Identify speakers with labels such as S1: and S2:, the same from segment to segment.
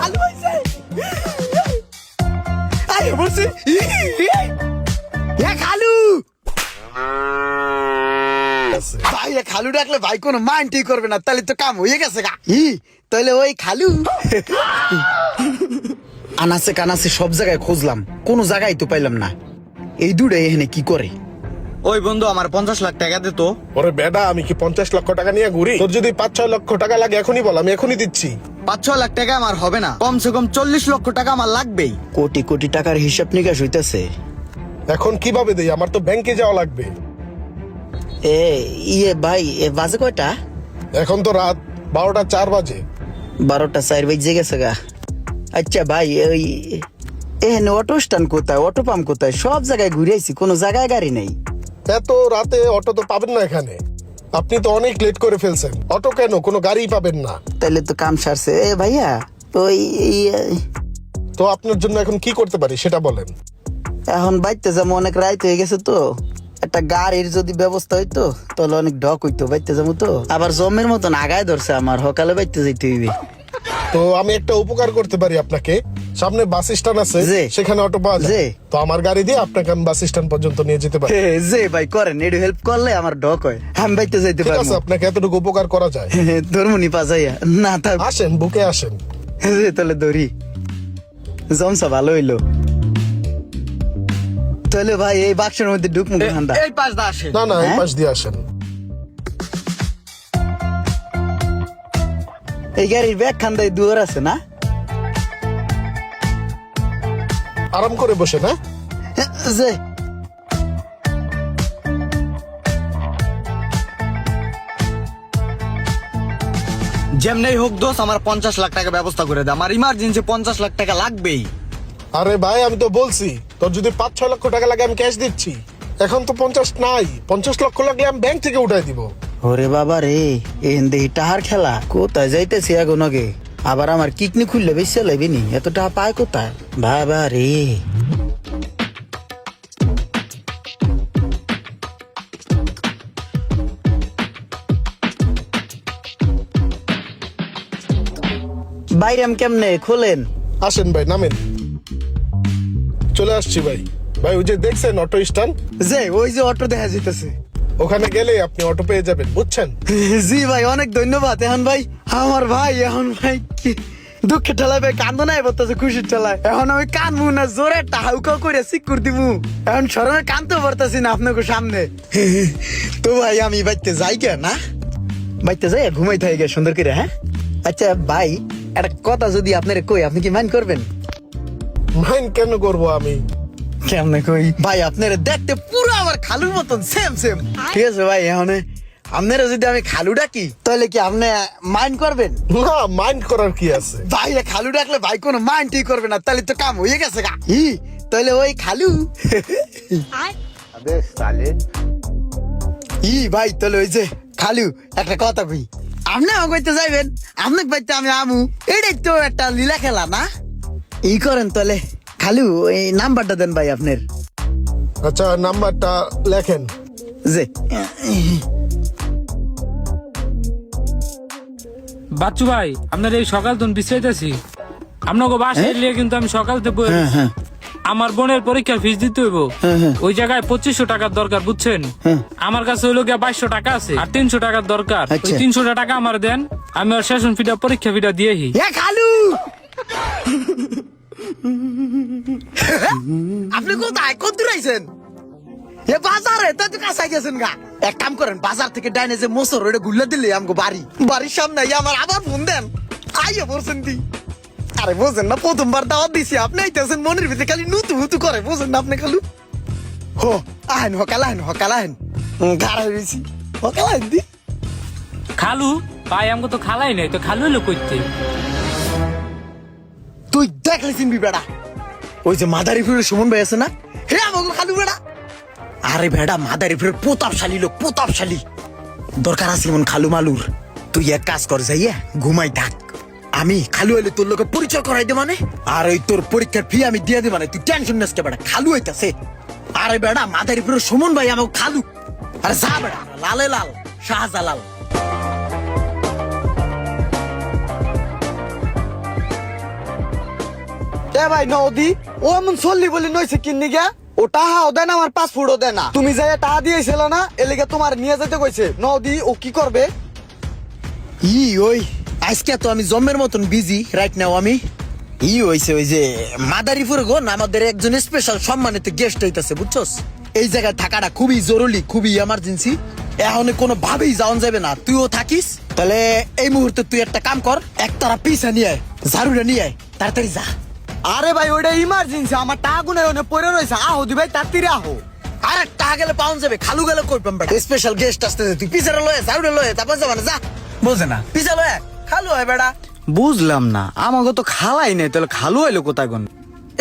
S1: খালু হয়েছে। আরে বলছি এ খালু। ভাই, এ খালু ডাকলে ভাই কোনো মাইন্ডই করবে না, তাহলে তো কাম হয়ে গেছে গা। ই, তাহলে ওই খালু। আনাসে কানাসে সব জায়গায় খুঁজলাম, কোনো জায়গায় তো পাইলাম না। এই দুটো এখানে কি করে?
S2: ওই বন্ধু আমার পঞ্চাশ লাখ টাকা দে তো।
S3: ওরে বেডা আমি কি পঞ্চাশ লক্ষ টাকা নিয়ে ঘুরি? তোর যদি পাঁচ ছয় লক্ষ টাকা লাগে এখনই বল আমি এখনই দিচ্ছি।
S2: পাঁচ ছ লাখ টাকা আমার হবে না। কমসে কম চল্লিশ লক্ষ টাকা আমার লাগবেই।
S1: কোটি কোটি টাকার হিসাব নিকাশ হইতেছে।
S3: এখন কীভাবে দেই? আমার তো ব্যাংকে যাওয়া লাগবে।
S1: এ ইয়ে ভাই এ বাজে কয়টা?
S3: এখন তো রাত বারোটা চার বাজে।
S1: বারোটা চার বেজে গেছে গা। আচ্ছা ভাই ওই এখানে অটো স্ট্যান্ড কোথায় অটো পাম্প কোথায়? সব জায়গায় ঘুরে আইছি কোনো জায়গায় গাড়ি নেই।
S3: এত রাতে অটো তো পাবেন না এখানে। আপনি তো অনেক লেট করে ফেলছেন। অটো কেন? কোনো গাড়ি পাবেন না।
S1: তাহলে তো কাম সারছে। এ ভাইয়া ওই ইয়ে,
S3: তো আপনার জন্য এখন কি করতে পারি সেটা বলেন।
S1: এখন বাইতে যাব অনেক রাইত হয়ে গেছে তো। একটা গাড়ির যদি ব্যবস্থা হইতো তাহলে অনেক ডক হইতো বাইতে যাব তো। আবার জমের মতন আগায় ধরছে আমার। সকালে বাইতে যাইতে হইবে।
S3: তো আমি একটা উপকার করতে পারি আপনাকে। সামনে বাস স্ট্যান্ড আছে সেখানে অটো পাওয়া যায়। তো আমার গাড়ি দিয়ে আপনাকে আমি বাস স্ট্যান্ড পর্যন্ত নিয়ে যেতে পারি।
S1: যে ভাই করেন। একটু হেল্প করলে আমার ডক হয়। আমি বাইতে যাইতে
S3: ঠিক আছে
S1: পারব
S3: আপনাকে এতটুকু উপকার করা যায়।
S1: ধর্মনি পাজাইয়া। না থাক
S3: আসেন বুকে আসেন।
S1: যে তাহলে ধরি। জমসা ভালো হইল। তাহলে ভাই এই বাক্সের মধ্যে ঢুক মুখ ঠান্ডা
S2: এই পাঁচ দা আসে
S3: না না এই
S1: হ্যাঁ?
S3: পাশ দিয়ে আসেন।
S1: এই গাড়ির ব্যাগ খান্দায় দুয়ার আছে না?
S3: আরাম করে বসে না?
S1: যে।
S2: যেমনি হোক দোষ আমার পঞ্চাশ লাখ টাকা ব্যবস্থা করে দে। আমার ইমার্জেন্সি পঞ্চাশ লাখ টাকা লাগবেই।
S3: আরে ভাই আমি তো বলছি তোর যদি পাঁচ ছয় লক্ষ টাকা লাগে আমি ক্যাশ দিচ্ছি। এখন তো পঞ্চাশ নাই। পঞ্চাশ লক্ষ লাগলে আমি ব্যাংক থেকে উঠাই দিব।
S1: ওরে বাবা রে এন দেহি টাহার খেলা। কোথায় যাইতেছি এখন আগে? আবার আমার কিকনি খুললে বেশি লাইবি নি এত টাকা পায় কোথায়? বাবা রে। বাইরাম কেমনে খোলেন?
S3: আসেন ভাই নামেন। চলে আসছি ভাই। ভাই ওই যে দেখছেন অটো স্ট্যান্ড?
S1: যে ওই যে অটো দেখা যাইতেছে।
S3: ওখানে গেলে আপনি অটো পেয়ে যাবেন বুঝছেন?
S1: জি ভাই অনেক ধন্যবাদ। এখন ভাই আমার ভাই এখন ভাই কি দুঃখে ঠেলায় ভাই কান্দো নাই বলতেছে খুশির ঠেলায়। এখন আমি কানবো না জোরে একটা হাউকা করে সিকুর দিমু। এখন সরমে কানতে পারতাছি না আপনাকে সামনে। তো ভাই আমি বাইতে যাই কে না? বাইতে যাই ঘুমাই থাকি গে সুন্দর করে হ্যাঁ? আচ্ছা ভাই একটা কথা যদি আপনার কই আপনি কি মাইন্ড করবেন?
S3: মাইন্ড কেন করব আমি?
S1: কেমনে কই? ভাই আপনারা দেখতে পুরো আমার খালুর মতন সেম সেম ঠিক আছে ভাই এখন আপনারা যদি আমি খালু ডাকি তাহলে কি আপনি মাইন্ড করবেন?
S3: না মাইন্ড করার কি আছে?
S1: ভাই খালু ডাকলে ভাই কোনো মাইন্ডই করবে না তাহলে তো কাম হয়ে গেছে গা। ই তাহলে ওই খালু। ই ভাই তাহলে ওই যে খালু একটা কথা কই আপনি আমাকে কইতে যাইবেন আপনাকে বাইতে আমি আমু। এটাই তো একটা লীলা খেলা না? ই করেন তাহলে। খালু এই নাম্বারটা দেন ভাই আপনার।
S3: আচ্ছা নাম্বারটা লেখেন।
S1: যে
S4: বাচ্চু ভাই আপনার এই সকাল তুমি বিশ্রাইতেছি আপনাকে বাসায় এলে কিন্তু আমি সকাল থেকে
S1: হ্যাঁ হ্যাঁ।
S4: আমার বোনের পরীক্ষার ফিস দিতে হইব।
S1: হ্যাঁ, হ্যাঁ।
S4: ওই জায়গায় পঁচিশশো টাকার দরকার বুঝছেন?
S1: হ্যাঁ।
S4: আমার কাছে হইল গিয়া বাইশশো টাকা আছে আর তিনশো টাকার দরকার। ওই
S1: আচ্ছা।
S4: তিনশো টাকা আমার দেন আমি ওর সেশন ফিটা পরীক্ষা ফিটা দিয়েহি
S1: এ খালু! আপনি কোথায়? কত দূর আইছেন? এ বাজারে, তা তো কাছাই গেছেন গা। এক কাম করেন, বাজার থেকে ডাইনে যে মোসর ওটা গুল্লা দিলে আমাকে বাড়ি। বাড়ির সামনে আমার আবার ফোন দেন। আইয়া বলছেন দি আরে বোঝেন না, প্রথমবার দাওয়াত দিছি, আপনি আইতেছেন মনের ভিতরে খালি নুতু হুতু করে, বোঝেন না আপনি খালু? হো, আহেন হকাল আহেন হকাল আহেন। গাড়া হয়েছি হকাল আহেন দি।
S4: খালু? ভাই আমাকে তো খালাই নাই, তো খালু হইল কইতে?
S1: তুই দেখলে চিনবি বেড়া। ওই যে মাদারিপুরের সুমন ভাই আছে না? হে আমাকে খালু বেড়া। আরে বেড়া, মাদারিপুরের প্রতাপশালী লোক, প্রতাপশালী। দরকার আছে এমন খালু মালুর। তুই এক কাজ কর, যাইয়া ঘুমাই থাক। আমি খালু হইলে তোর লোকে পরিচয় করাই দে মানে। আর ওই তোর পরীক্ষার ফি আমি দিয়ে দে মানে। তুই টেনশন নিস কে বেড়া, খালু হইতাছে। আরে বেড়া, মাদারিপুরের সুমন ভাই আমাকে খালু। আরে যা বেড়া, লালে লাল, শাহজালাল।
S2: এ ভাই নদী, ও এমন চললি বলি নইছে কিন্নি গা ও টাহাও দেয় না, আমার পাসপোর্টও দেয় না। তুমি যাই টাকা দিয়েছিল না এলিগে তোমার নিয়ে যেতে কইছে। নদী, ও কি করবে?
S1: ই ওই, আজকে তো আমি জম্মের মতন বিজি রাইট নাও আমি। ই হইছে ওই যে মাদারিপুর গো, না, আমাদের একজন স্পেশাল সম্মানিত গেস্ট হইতাছে, বুঝছস? এই জায়গায় থাকাটা খুবই জরুরি, খুবই এমার্জেন্সি এখন কোনো ভাবেই যাওয়া যাবে না। তুইও থাকিস? তাহলে এই মুহূর্তে তুই একটা কাম কর একতারা পিসা নিয়ে আয়, ঝাড়ুটা নিয়ে আয়, তাড়াতাড়ি যা।
S2: আরে ভাই ওইটা ইমার্জেন্সি আমার টাকা গুনে ওনে পড়ে রয়েছে। আহো দি ভাই তাড়াতাড়ি আহো।
S1: আরে টাকা গেলে পাউন যাবে খালু গেলে কই পাম বেটা স্পেশাল গেস্ট আসতেছে তুই পিসারে লয়ে ঝাড়ুটা লয়ে তারপর যাবা না যা। বোঝে না। পিসা লয়ে খালু হয় বেটা
S2: বুঝলাম না আমাকে তো খালাই নাই তাহলে খালু হইল কোথায় কোন?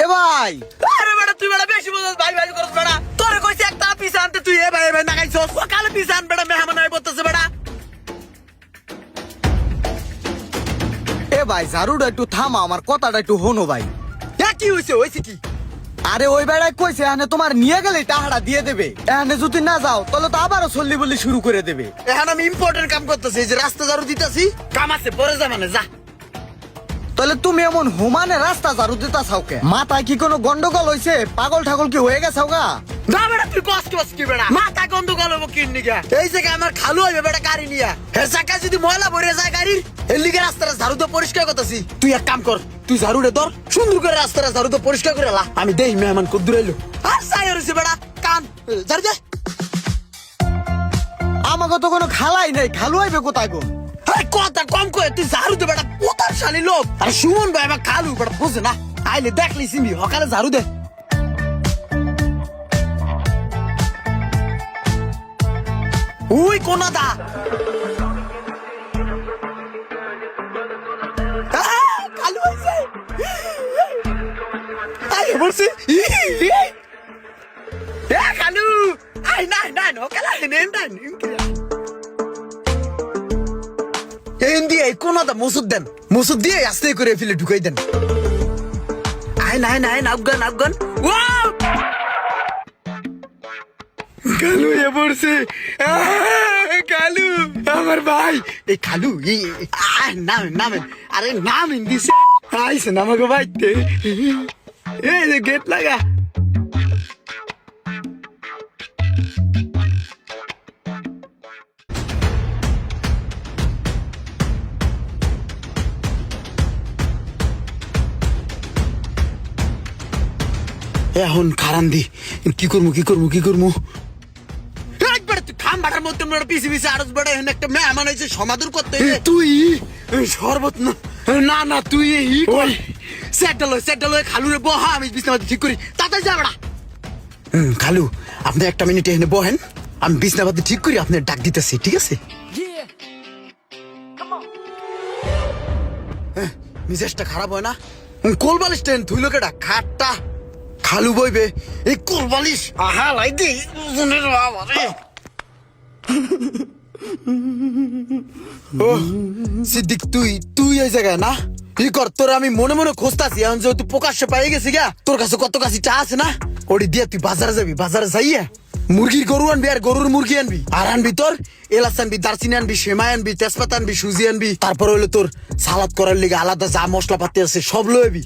S2: এ ভাই
S1: আরে বেটা তুই বেটা বেশি বুঝছ ভাই ভাই করছ বেটা তোরে কইছি একটা পিসা আনতে তুই এ ভাই এ ভাই নাগাইছস ও কালে পিসা আন বেটা মেহমান আই বলতেছে বেটা
S2: এ ভাই ঝাড়ুটা একটু থামা আমার কথাটা একটু হনো ভাই।
S1: কি হইছে হইছে কি
S2: আরে ওই বেড়ায় কইছে এখানে তোমার নিয়ে গেলে দিয়ে দেবে। এখানে যদি না যাও তাহলে তো আবারও চল্লি বললি শুরু করে দেবে।
S1: এখন আমি ইম্পর্টেন্ট কাম করতেছি যে রাস্তা ঝাড়ু দিতেছি কাম আছে পরে যা মানে যা।
S2: তাহলে তুমি এমন হুমানে রাস্তা ঝাড়ু দিতা চাওকে মাথায় কি কোনো গন্ডগোল হইছে? পাগল ঠাগল কি হয়ে গেছে গা?
S1: তুই কষ্ট এই খালু বেটা গাড়ি ময়লা তুই এক কাম তুই ঝাড়ু পরিষ্কার করে লা। আমি দেই মেহমান কদ্দুর আর সাই হইছে কান
S2: আমাকে তো কোনো খালাই নাই, খালু হইবে কোথায় গো?
S1: কথা কম কয়ে, তুই ঝাড়ু দে বেটা পোতার লোক। আরে সুমন ভাই আমার খালু, বেটা বুঝে না? আইলে দেখলি সিমি সকালে ঝাড়ু দে। উই কোনা দা আহ, কালু হয়েছে। আই বলছি এ কালু। আই নাই নাই নকালা নেন নাই এই দিয়ে কোনাটা মুসুদ দেন। মুসুদ দিয়ে আস্তে করে ফেলে ঢুকাই দেন। আই নাই নাই আফগান আফগান ওয়াও! কালু এ পড়ছে আহ, কালু আমার ভাই এই কালু এই আহ, নামেন নামেন আরে নামেন দিছে আইসে নামাগো ভাই এই যে গেট লাগা এখন খারান দি কি করব কি করব কি করব একবার তুই মোড় পিছি পিছি আরস বেড়ে এখানে একটা মেহমান হয়েছে সমাদর করতে হইবে। তুই? শরবত না। না না তুই ই কই সেটল হয়ে সেটল হয়ে খালু রে বহা আমি বিছনা ঠিক করি। তাতে যা বেড়া। খালু আপনি একটা মিনিট এখানে বহেন। আমি ঠিক করি আপনার ডাক দিতেছি ঠিক আছে? মিজাজটা খারাপ হয় না? কোল বালিশ টেন ধুইলো কেটা খাটটা। খালু বইবে এই কোল বালিশ আহা লাই দি উজনের বাবা রে ও সিদ্দিক, তুই তুই এই জায়গায় না? ই কর, তোর আমি মনে মনে খুঁজতাছি, এখন যেহেতু প্রকাশ্যে পাই গেছি গা, তোর কাছে কত কাছে চা আছে না? ওটি দিয়ে তুই বাজারে যাবি, বাজারে যাইয়া মুরগির গরু আনবি আর গরুর মুরগি আনবি। আর আনবি তোর এলাচ আনবি, দারচিনি আনবি, সেমাই আনবি, তেজপাতা আনবি, সুজি আনবি, তারপর হইল তোর সালাদ করার লিগে আলাদা যা মশলাপাতি আছে সব লইবি।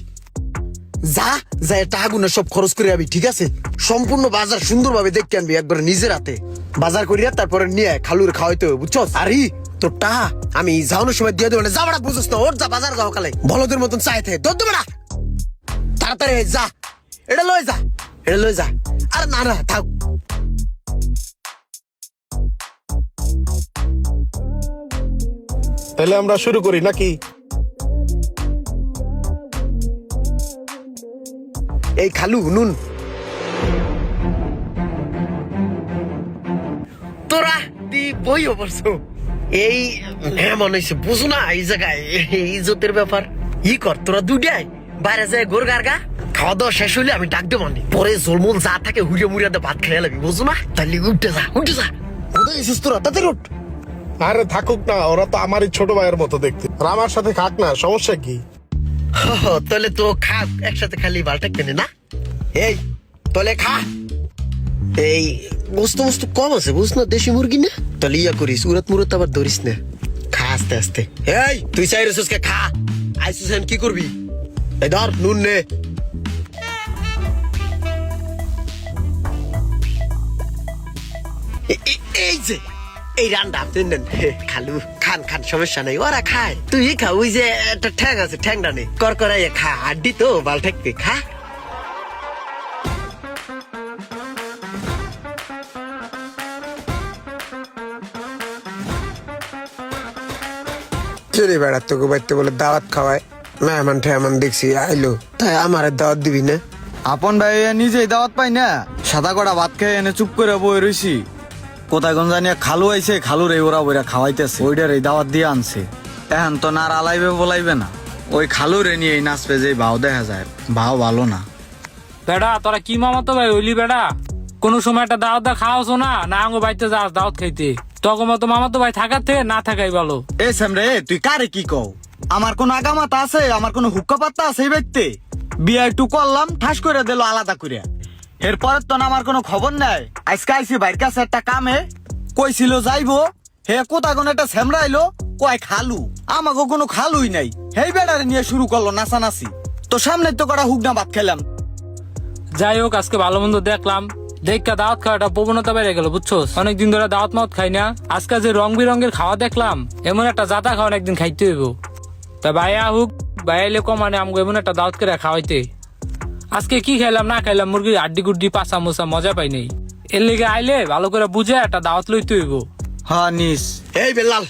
S1: যা যা টাকা গুনে সব খরচ করে আবি, ঠিক আছে? সম্পূর্ণ বাজার সুন্দরভাবে দেখতে আনবি একবার নিজের হাতে। বাজার করিয়া তারপরে নিয়ে খালুর খাওয়াইতে হবে বুঝছ আরে তোর টাকা আমি যাওয়ানোর সময় দিয়ে দেবো না যা বেড়া বুঝছ না ওর যা বাজার যাও কালে। বলদের মতন চাইতে তোর তো বেড়া তাড়াতাড়ি যা। এটা লয়ে যা। এটা লয়ে যা। আর না না, থাক।
S3: তাহলে আমরা শুরু করি নাকি?
S1: এই খালু নুন। তোরা দি বই অবশ্য। এই মেহমান হয়েছে বুঝো না এই জায়গায় ইজ্জতের ব্যাপার। ই কর তোরা দুইটাই বাইরে যায় গোর গার্গা খাওয়া দাওয়া শেষ হইলে আমি ডাক দেবো নি। পরে জলমল যা থাকে হুড়ে মুড়িয়াতে ভাত খেয়ে লাগবি বুঝো না? তাহলে উঠতে যা উঠে যা। কোথায় এসেছিস তোরা? তাদের উঠ।
S3: আরে থাকুক না ওরা তো আমারই ছোট ভাইয়ের মতো দেখতে। আর আমার সাথে খাক না সমস্যা কি?
S1: তাহলে তো খা একসাথে খালি বালটা কেনে না? এই তাহলে খা। এই গোস্ত বস্তু কম আছে বুঝ না? দেশি মুরগি না? তাহলে ইয়া করিস উরাত মুরাত আবার ধরিস না। খা আস্তে আস্তে। এই তুই চাই রেসুসকে খা। আইসুস কি করবি? এই ধর নুন নে।
S5: এই যে এই রান্না আপনি খালু। খান খান সমস্যা নেই ওরা খায়। তুই খা ওই যে একটা ঠ্যাং আছে ঠ্যাংটা নেই কর করাই খা হাড্ডি তো বাল ঠেকবে খা।
S6: চলে বেড়ার তোকে বাড়িতে বলে দাওয়াত খাওয়ায় মেহমান ঠেহমান দেখছি আইলো। তাই আমার দাওয়াত দিবি না?
S2: আপন ভাই নিজেই দাওয়াত পাই না? সাদা কটা ভাত খেয়ে এনে চুপ করে বই রইছি। কোথায় কোন জানিয়া খালু আইছে খালুর এই ওরা বইরা খাওয়াইতেছে। ওইটার এই দাওয়াত দিয়ে আনছে। এখন তো না আলাইবে বলাইবে না। ওই খালুরে নিয়ে এই নাচবে যে ভাও দেখা যায়। ভাও ভালো না।
S4: বেড়া তোরা কি ভাই হইলি বেড়া? কোন সময় একটা দাওয়াত দা খাওয়াছো না? না আঙ্গো বাড়িতে যাস দাওয়াত খাইতে। তখন মতো মামাতো ভাই থাকার থেকে না থাকাই ভালো।
S2: এ স্যামরে তুই কারে কি কও? আমার কোন আগামাতা আছে? আমার কোন হুক্কা পাত্তা আছে এই ব্যক্তি বিয়ে একটু করলাম ঠাস করে দিল আলাদা করে এরপর তো না আমার কোনো খবর নাই। আজকে আইসি বাইর কাছে একটা কামে। কইছিল, যাইবো। হে কোথা কোন একটা স্যামরাইলো। কয়, খালু। আমাকে কোনো খালুই নাই। হেই বেড়ারে নিয়ে শুরু করল নাচানাচি। তো সামনে তো কটা হুকনা ভাত খেলাম।
S4: যাই হোক, আজকে ভালো মন্দ দেখলাম। দেখা দাওয়াত খাওয়াটা প্রবণতা বেড়ে গেল বুঝছ অনেকদিন ধরে দাওয়াত মাওয়াত খাই না। আজকে যে রং বেরঙের খাওয়া দেখলাম, এমন একটা জাতা খাওয়ান একদিন খাইতে হইব। তা ভাইয়া হুক ভাইয়া কমানে আমগো এমন একটা দাওয়াত করে খাওয়াইতে। আজকে কি খাইলাম না খাইলাম মুরগির আড্ডি গুড্ডি পাসা মোসা মজা পাই নেই। এর লিগে আইলে ভালো করে বুঝে একটা দাওয়াত লইতে হইব।
S2: হ্যাঁ নিস।
S5: এই বেলাল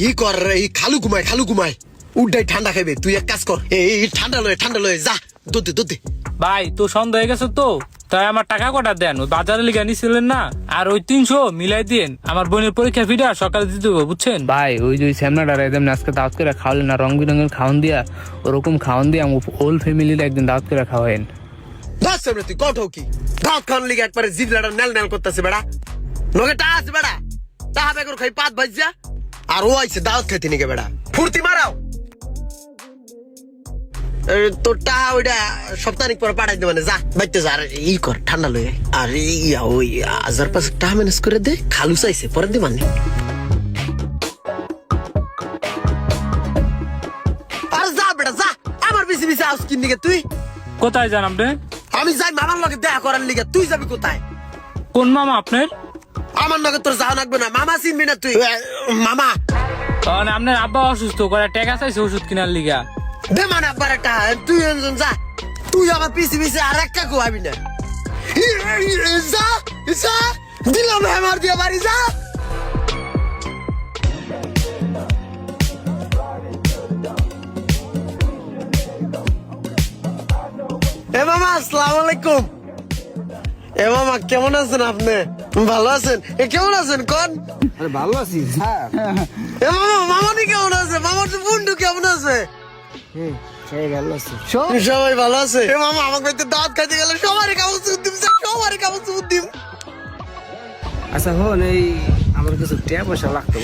S5: হি কর রে এই খালু ঘুমায় খালু ঘুমায়। উড্ডাই ঠান্ডা খাইবে তুই এক কাজ কর। এই ঠান্ডা লয় ঠান্ডা লয়ে যা দুধ দোতে
S4: ভাই তো সন্দেহ হয়ে গেছে তো? তাই আমার টাকা কটা দেন? ওই বাজারে লিগে নিছিলেন না? আর ওই তিনশো মিলাই দিন আমার বোনের পরীক্ষা ফিরে সকালে দিতে হবে বুঝছেন?
S7: ভাই ওই যে শ্যামনাটা একদম আজকে দাওয়াত করে খাওয়ালেন না রং বেরঙের খাওয়ান দিয়া ওরকম খাওয়ান দিয়ে আমার হোল ফ্যামিলির একদিন দাওয়াত করে খাওয়াইন।
S5: দাস সামনে তুই কঠ কি? দাঁত খান লিগে একবারে জিভ লাড়া নেল নেল করতেছে বেড়া। নগে টা আছে বেড়া। তাহা বেগর খাই পাত ভাজিয়া আর ও আইছে দাওয়াত খাইতে নিকে বেড়া। ফুর্তি মারাও। এ, তোর টা ওইটা সপ্তাহিক পর পাঠাই দে মানে যা বাইতে যা আর ই কর ঠান্ডা লয়ে আর ইয়া ওই হাজার পাঁচ টাকা ম্যানেজ করে দে খালু চাইছে পরে দে মানে আর যা বেটা যা আমার বেশি বেশি আউস কিন দিকে তুই?
S4: কোথায় যান আপনি?
S5: আমি যাই মামার লগে দেখা করার লিগে তুই যাবি কোথায়?
S4: কোন মামা আপনার?
S5: আমার লগে তোর যাওয়া লাগবে না মামা চিনবি না তুই মামা।
S4: কারণ আপনার আব্বা অসুস্থ করে টাকা চাইছে ওষুধ কেনার লিগা?
S5: দে মানে আব্বার একটা তুই একজন যা। তুই আমার পিছে পিছে আর একটা কোয়াবি না যা যা দিলাম হেমার দিয়ে বাড়ি যা। এ মামা আসসালামু আলাইকুম। এ মামা কেমন আছেন আপনি? ভালো আছেন? এ কেমন আছেন কোন?
S6: ভালো হ্যাঁ
S5: এ মামা মামানি কেমন আছে? মামার তো বন্ধু কেমন আছে?
S6: সবাই ভালো আছে।
S5: মামা আমাকে দাঁত খাইতে গেলে সবারই কাগজ দিম সবারই কাগজ দিম।
S6: আচ্ছা হন এই আমার কাছে টাকা পয়সা লাগতো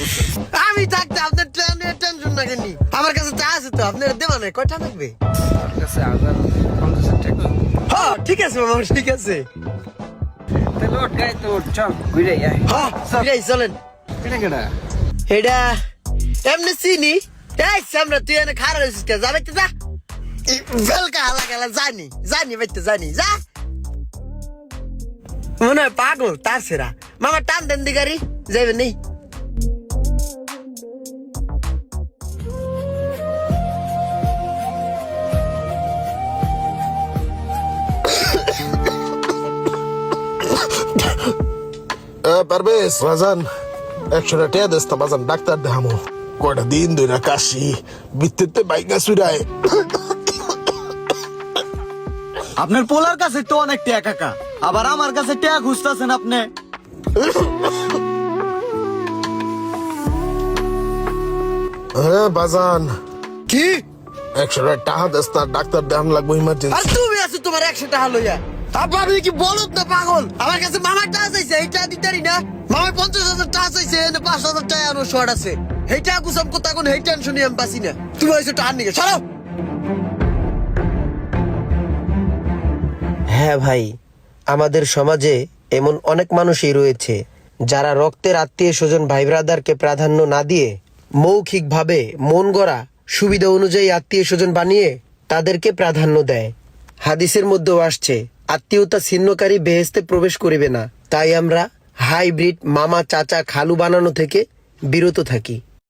S5: আমি থাকতে আপনার ট্রেনের টেনশন রাখেনি আমার কাছে চা আছে তো আপনার দেওয়া নাই কয়টা লাগবে?
S6: আমার কাছে হাজার পঞ্চাশ টাকা।
S5: হ্যাঁ ঠিক আছে মামা ঠিক আছে।
S6: তাহলে ওর গায়ে তো চল ঘুরে আয়।
S5: হ্যাঁ চলেন।
S6: কেনা কেনা
S5: এটা এমনি চিনি এই সামনে তুই এনে খারাপ হয়েছিস কে যা ই, ভেলকা হালা গেলা জানি জানি বাইতে জানি যা মনে হয় পাগল তার সেরা মামা টান দেন দি গাড়ি যাবে নেই
S3: পারবেশ বাজান একশো টাকা দেস তো বাজান ডাক্তার দেখামো। কয়টা দিন ধরে কাশি বিত্তেতে বাইকা চুরায়
S2: আপনার পোলার কাছে তো অনেক টিয়া কাকা আবার আমার কাছে টিয়া খুঁজতেছেন আপনি
S3: হ্যাঁ বাজান
S5: কি
S3: একশো টাকা দেস তার ডাক্তার দেখান লাগবো
S5: আর
S3: ইমার্জেন্সি
S5: তুমি আছো তোমার একশো টাকা লইয়া আপা আপনি কি বলত না পাগল আমার কাছে মামার টাকা চাইছে এই টাকা দিতারি না মামার পঞ্চাশ হাজার টাকা চাইছে এনে পাঁচ হাজার টাকা আনো শর্ট আছে আমি পাচ্ছি না। তুমি হয়েছো টাকা নিকে সরাও হ্যাঁ ভাই, আমাদের সমাজে এমন অনেক মানুষই রয়েছে, যারা রক্তের আত্মীয় স্বজন ভাই ব্রাদারকে প্রাধান্য না দিয়ে মৌখিকভাবে মন গড়া, সুবিধা অনুযায়ী আত্মীয় স্বজন বানিয়ে তাদেরকে প্রাধান্য দেয়। হাদিসের মধ্যেও আসছে, আত্মীয়তা ছিন্নকারী বেহেস্তে প্রবেশ করিবে না। তাই আমরা হাইব্রিড মামা চাচা খালু বানানো থেকে বিরত থাকি।